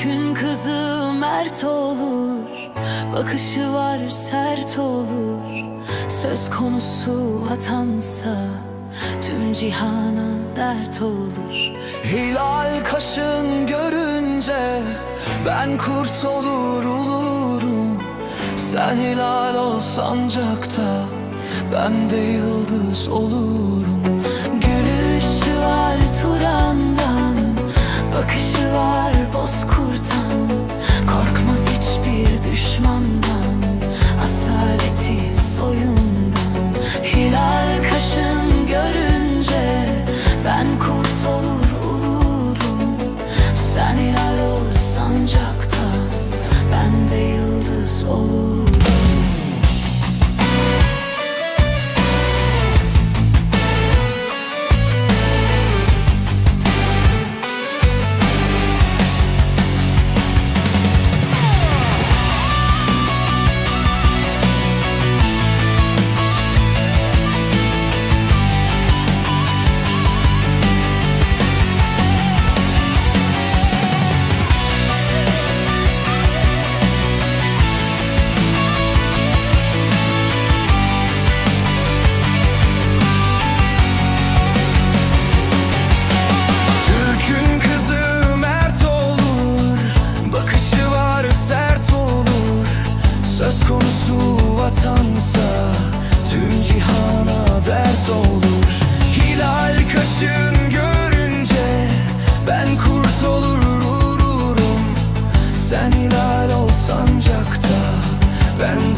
Türk'ün kızı mert olur Bakışı var sert olur. Söz konusu vatansa Tüm cihana dert olur. Hilal kaşın görünce Ben kurt olur olurum. Sen hilal ol sancakta Ben de yıldız olurum. Gülüşü var tura